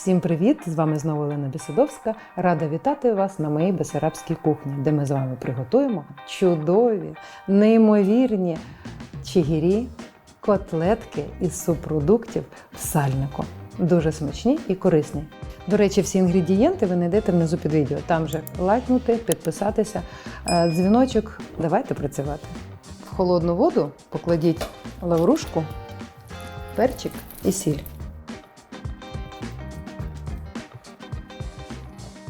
Всім привіт! З вами знову Олена Бісидовська. Рада вітати вас на моїй бесарабській кухні, де ми з вами приготуємо чудові, неймовірні чигірі, котлетки із субпродуктів сальнику. Дуже смачні і корисні. До речі, всі інгредієнти ви знайдете внизу під відео. Там же лайкнути, підписатися, е, дзвіночок. Давайте працювати. В холодну воду покладіть лаврушку, перчик і сіль.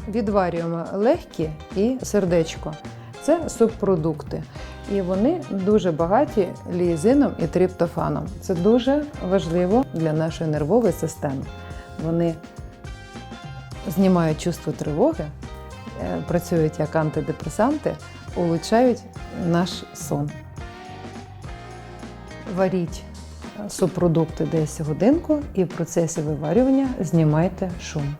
Відварюємо легкі і сердечко. Це субпродукти. І вони дуже багаті лізином і триптофаном. Це дуже важливо для нашої нервової системи. Вони знімають чувство тривоги, е, працюють як антидепресанти, улучшають наш сон. Варіть е, субпродукти десь годинку і в процесі виварювання знімайте шум.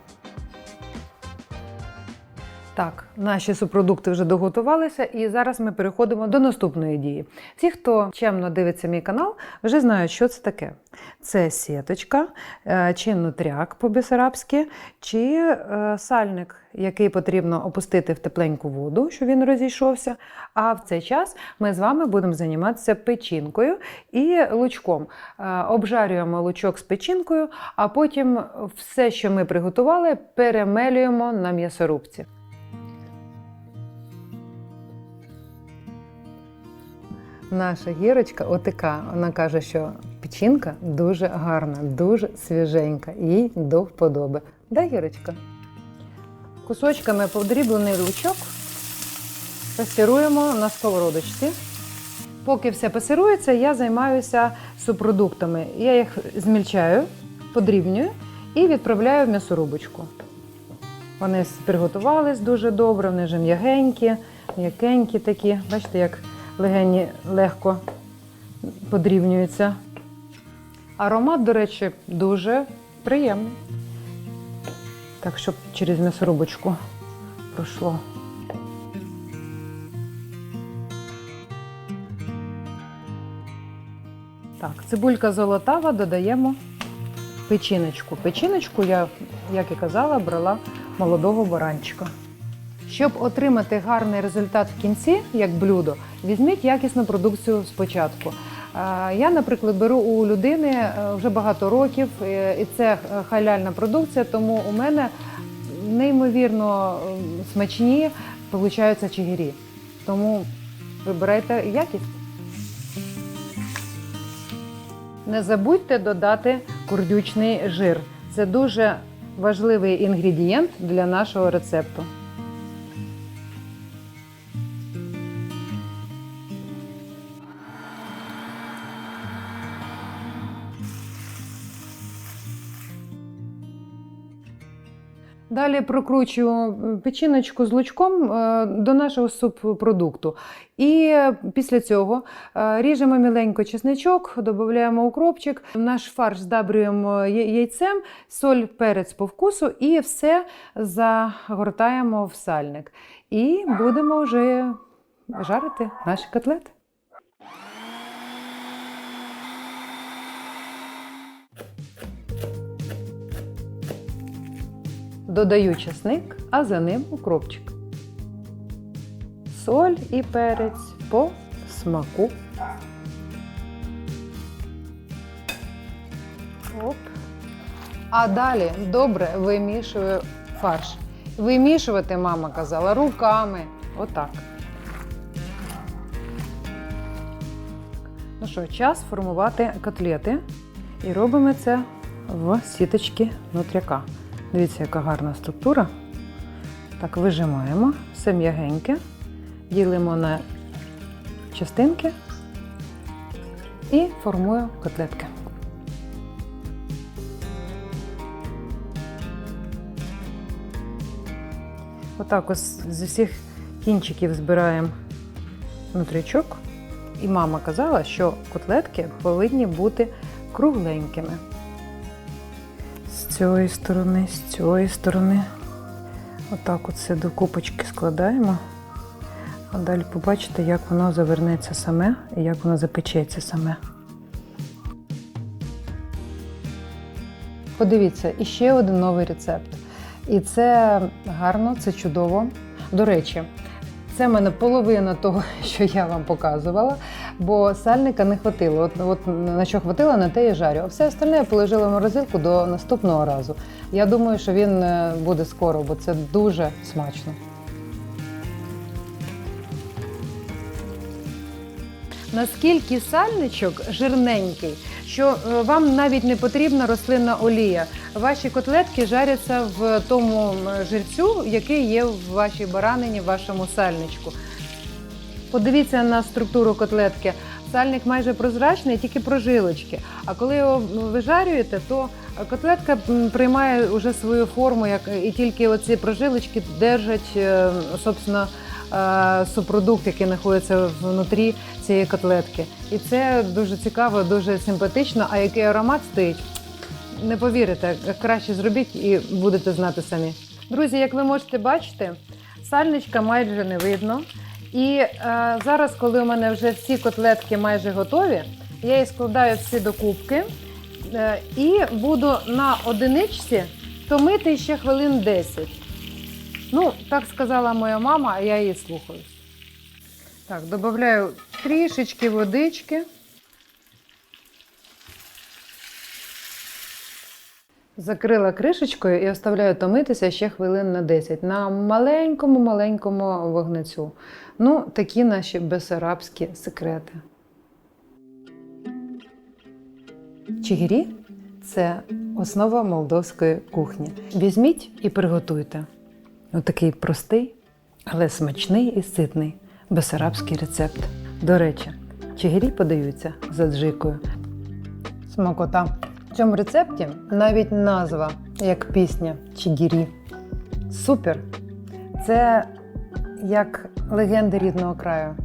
Так, наші субпродукти вже доготувалися, і зараз ми переходимо до наступної дії. Ті, хто чемно дивиться мій канал, вже знають, що це таке. Це сіточка, е, чи нутряк по-бесарабськи, чи е, сальник, який потрібно опустити в тепленьку воду, щоб він розійшовся. А в цей час ми з вами будемо займатися печінкою і лучком. Е, Обжарюємо лучок з печінкою, а потім все, що ми приготували, перемелюємо на м'ясорубці. Наша гірочка отика. Вона каже, що печінка дуже гарна, дуже свіженька, їй до вподоби. Да, Гірочка? Кусочками подріблений лучок пасируємо на сковородочці. Поки все пасирується, я займаюся субпродуктами. Я їх змільчаю, подрібнюю і відправляю в м'ясорубочку. Вони приготувались дуже добре, вони вже м'ягенькі, м'якенькі такі. Бачите, як легені легко подрівнюються. Аромат, до речі, дуже приємний. Так, щоб через м'ясорубочку пройшло. Так, цибулька золотава додаємо печіночку. Печіночку я, як і казала, брала молодого баранчика. Щоб отримати гарний результат в кінці, як блюдо, візьміть якісну продукцію спочатку. Е, Я, наприклад, беру у людини е, вже багато років, е, і це халяльна продукція, тому у мене неймовірно смачні получаються чигирі. Тому вибирайте якість. Не забудьте додати курдючний жир. Це дуже важливий інгредієнт для нашого рецепту. Далі прокручую печіночку з лучком е, до нашого субпродукту. І після цього е, ріжемо міленько чесничок, додаємо укропчик, наш фарш здабрюємо яйцем, соль, перець по вкусу і все загортаємо в сальник. І будемо вже жарити наші котлети. Додаю чесник, а за ним укропчик. Соль і перець по смаку. Оп. А далі добре вимішую фарш. Вимішувати, мама казала, руками. Отак. Ну що, час формувати котлети. І робимо це в сіточки нутряка. Дивіться, яка гарна структура. Так, вижимаємо, все м'ягеньке, ділимо на частинки і формую котлетки. Отак ось з усіх кінчиків збираємо нутрячок. І мама казала, що котлетки повинні бути кругленькими цієї сторони, з цієї сторони. Отак от все до купочки складаємо. А далі побачите, як воно завернеться саме і як воно запечеться саме. Подивіться, і ще один новий рецепт. І це гарно, це чудово. До речі, це в мене половина того, що я вам показувала, бо сальника не хватило. От, от на що хватило, на те і жарю. А все остальне я положила в морозилку до наступного разу. Я думаю, що він е, буде скоро, бо це дуже смачно. Наскільки сальничок жирненький, що е, вам навіть не потрібна рослинна олія. Ваші котлетки жаряться в тому жирцю, який є в вашій баранині, в вашому сальничку. Подивіться на структуру котлетки. Сальник майже прозрачний, тільки прожилочки. А коли його вижарюєте, то котлетка приймає вже свою форму, як і тільки оці прожилочки держать, е, собственно, субпродукт, який знаходиться внутрі цієї котлетки. І це дуже цікаво, дуже симпатично. А який аромат стоїть, не повірите, краще зробіть і будете знати самі. Друзі, як ви можете бачити, сальничка майже не видно. І е, зараз, коли у мене вже всі котлетки майже готові, я їх складаю всі докупки е, і буду на одиничці томити ще хвилин 10. Ну, так сказала моя мама, а я її слухаюсь. Так, додаю трішечки водички. Закрила кришечкою і оставляю томитися ще хвилин на 10 на маленькому-маленькому вогнецю. Ну, такі наші бесарабські секрети. Чигирі це основа молдовської кухні. Візьміть і приготуйте. Отакий простий, але смачний і ситний бесарабський рецепт. До речі, чигирі подаються за джикою. Смакота. В цьому рецепті навіть назва як пісня Чигірі. Супер! Це як легенди рідного краю.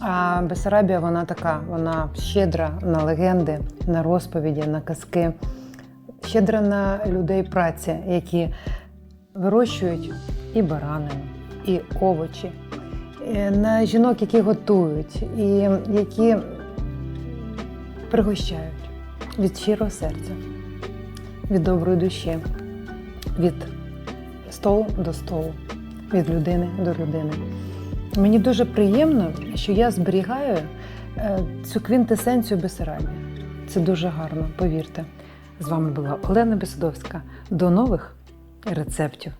А Бесарабія вона така, вона щедра на легенди, на розповіді, на казки, щедра на людей праці, які вирощують і баранину, і овочі, е, на жінок, які готують, і які пригощають від щирого серця, від доброї душі, від столу до столу, від людини до людини. Мені дуже приємно, що я зберігаю е, цю квінтесенцію Бесарабії. Це дуже гарно, повірте. З вами була Олена Бесидовська. До нових рецептів.